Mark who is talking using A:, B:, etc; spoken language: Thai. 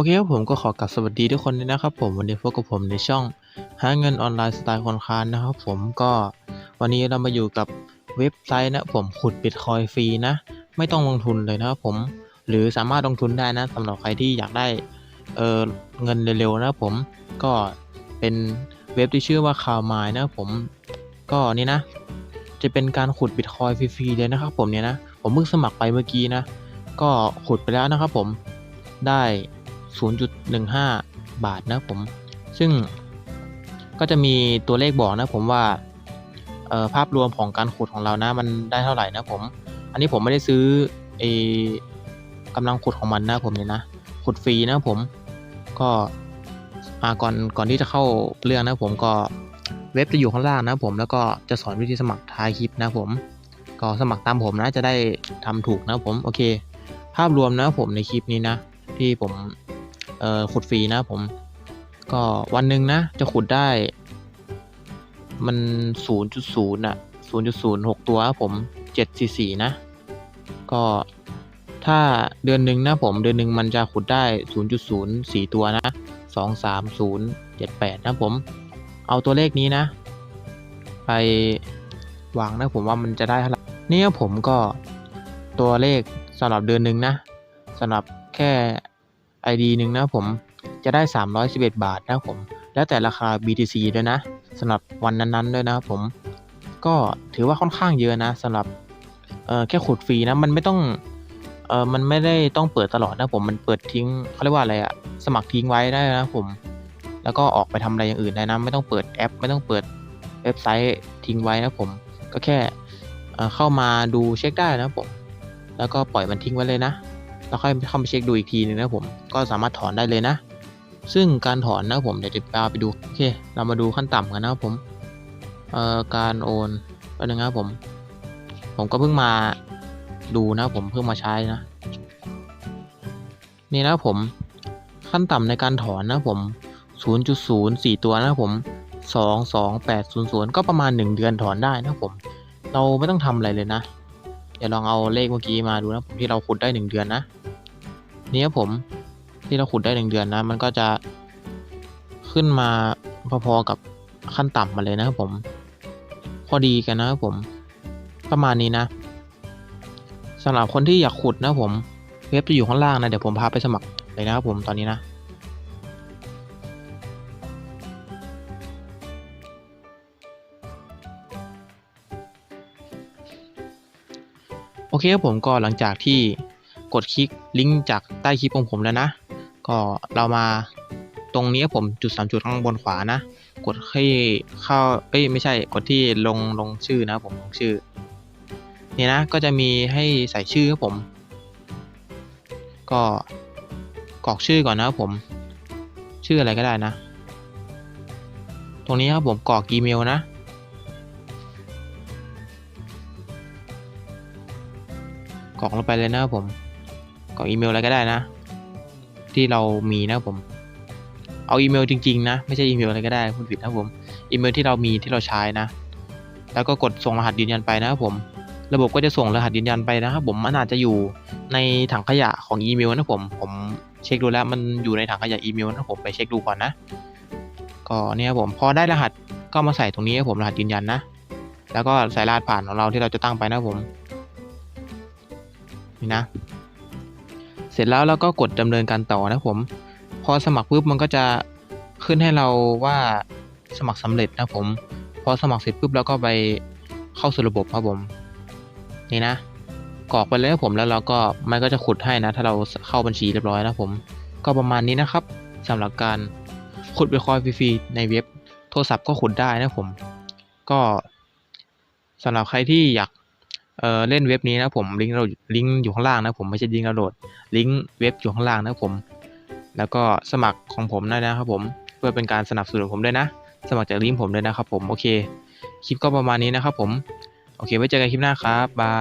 A: โอเคครับผมก็ขอกลับสวัสดีทุกคนด้วยนะครับผมวันนี้พบกับผมในช่องหาเงินออนไลน์สไตล์คนค้านนะครับผมก็วันนี้เรามาอยู่กับเว็บไซต์นะผมขุดบิตคอยฟรีนะ ไม่ต้องลงทุนเลยนะครับผมหรือสามารถลงทุนได้นะสำหรับใครที่อยากได้เออเงินเร็วๆนะผมก็เป็นเว็บที่ชื่อว่าคาวมายนะผมก็นี่นะ จะเป็นการขุดบิตคอยฟรีๆเลยนะครับผมเนี่ยนะผมเพิ่งสมัครไปเมื่อกี้นะ ก็ขุดไปแล้วนะครับผมได้ 0.15 บาทนะผม ซึ่งก็จะมีตัวเลขบอกนะผมว่าภาพรวมของการขุดของเรานะมันได้เท่าไหร่นะผม อันนี้ผมไม่ได้ซื้อเอกำลังขุดของมันนะผมเนี่ยนะ ขุดฟรีนะผมก็อ่าก่อนก่อนที่จะเข้าเรื่องนะผมก็เว็บจะอยู่ข้างล่างนะผมแล้วก็จะสอนวิธีสมัครท้ายคลิปนะผม ก็สมัครตามผมนะจะได้ทำถูกนะผมโอเค ภาพรวมนะผมในคลิปนี้นะ ที่ผม เอ่อขุดฟรีนะผม ก็วันหนึ่งนะ จะขุดได้ มัน 0.0อะ0.06 ตัวครับผม744นะ ก็ถ้าเดือนหนึ่งนะผมเดือนหนึ่งมันจะขุดได้ 0.04 ตัวนะ 23078 นะผม เอาตัวเลขนี้นะ ไปวางนะผมว่ามันจะได้เท่าไหร่นี่ผมก็ตัวเลขสำหรับเดือนหนึ่งนะสำหรับแค่ ID หนึ่งนะผมจะได้ 311 บาทนะผม แล้วแต่ราคา BTC ด้วยนะสำหรับวันนั้นๆด้วยนะครับผม ก็ถือว่าค่อนข้างเยอะนะสำหรับเออแค่ขุดฟรีนะมันไม่ต้องเออมันไม่ได้ต้องเปิดตลอดนะผมมันเปิดทิ้งเขาเรียกว่าอะไรอะสมัครทิ้งไว้ได้นะผม แล้วก็ออกไปทำอะไรอย่างอื่นได้นะไม่ต้องเปิดแอป ไม่ต้องเปิดเว็บไซต์ทิ้งไว้นะผม ก็แค่เข้ามาดูเช็คได้นะผม แล้วก็ปล่อยมันทิ้งไว้เลยนะ แล้วค่อยเข้าไปเช็คดูอีกทีนึงนะผมก็สามารถถอนได้เลยนะ ซึ่งการถอนนะผมเดี๋ยวจะพาไปดูโอเค เรามาดูขั้นต่ำกันนะครับผมเอ่อการโอนก็นึงนะครับผม ผมก็เพิ่งมาดูนะผมเพิ่งมาใช้นะ นี่นะผมขั้นต่ำในการถอนนะผม 0.04 ตัวนะผม 22800 ก็ประมาณ 1 เดือนถอนได้นะผม เราไม่ต้องทำอะไรเลยนะ เดี๋ยวลองเอาเลขเมื่อกี้มาดูนะผมที่เราขุดได้ 1 เดือนนะ นี่ครับผมที่เราขุดได้1เดือนนะ มันก็จะขึ้นมาพอๆกับขั้นต่ำมาเลยนะครับผมพอดีกันนะครับผม ประมาณนี้นะสำหรับคนที่อยากขุดนะผมเว็บจะอยู่ข้างล่างนะ เดี๋ยวผมพาไปสมัครเลยนะครับผมตอนนี้นะโอเคครับผมก็หลังจากที่ กดคลิกลิงก์จากใต้คลิปของผมแล้วนะ ก็เรามาตรงนี้ผมจุดสามจุดข้างบนขวานะ กดให้เข้าเอ้ยไม่ใช่กดที่ลงลงชื่อนะครับผมลงชื่อนี่นะก็จะมีให้ใส่ชื่อครับผม ก็กรอกชื่อก่อนนะครับผม ชื่ออะไรก็ได้นะ ตรงนี้ครับผมกรอกอีเมลนะกรอกลงไปเลยนะครับผม กรอกอีเมลอะไรก็ได้นะ ที่เรามีนะผม เอาอีเมลจริงๆนะ ไม่ใช่อีเมลอะไรก็ได้พูดผิดนะผม อีเมลที่เรามีที่เราใช้นะ แล้วก็กดส่งรหัสยืนยันไปนะครับผม ระบบก็จะส่งรหัสยืนยันไปนะครับผม มันอาจจะอยู่ในถังขยะของอีเมลนะผม ผมเช็คดูแล้วมันอยู่ในถังขยะอีเมลนะผมไปเช็คดูก่อนนะ ก็เนี่ยผมพอได้รหัสก็มาใส่ตรงนี้ครับผมรหัสยืนยันนะ แล้วก็ใส่รหัสผ่านของเราที่เราจะตั้งไปนะผมนี่นะ สร็จแล้วเราก็กดดำเนินการต่อนะผม พอสมัครปุ๊บมันก็จะขึ้นให้เราว่าสมัครสำเร็จนะผม พอสมัครเสร็จปุ๊บเราก็ไปเข้าสู่ระบบครับผม นี่นะกรอกไปเลยครับผมแล้วเราก็มันก็จะขุดให้นะ ถ้าเราเข้าบัญชีเรียบร้อยนะผม ก็ประมาณนี้นะครับสำหรับการขุดบิตคอยฟรีๆในเว็บ โทรศัพท์ก็ขุดได้นะผม ก็สำหรับใครที่อยาก เอ่อเล่นเว็บนี้นะผมลิงก์เราลิงก์อยู่ข้างล่างนะผมไม่ใช่ลิงก์ดาวน์โหลดลิงก์เว็บอยู่ข้างล่างนะผม แล้วก็สมัครของผมได้นะครับผมเพื่อเป็นการสนับสนุนผมด้วยนะ สมัครจากลิงก์ผมด้วยนะครับผมโอเค คลิปก็ประมาณนี้นะครับผม โอเค ไว้เจอกันคลิปหน้าครับบาย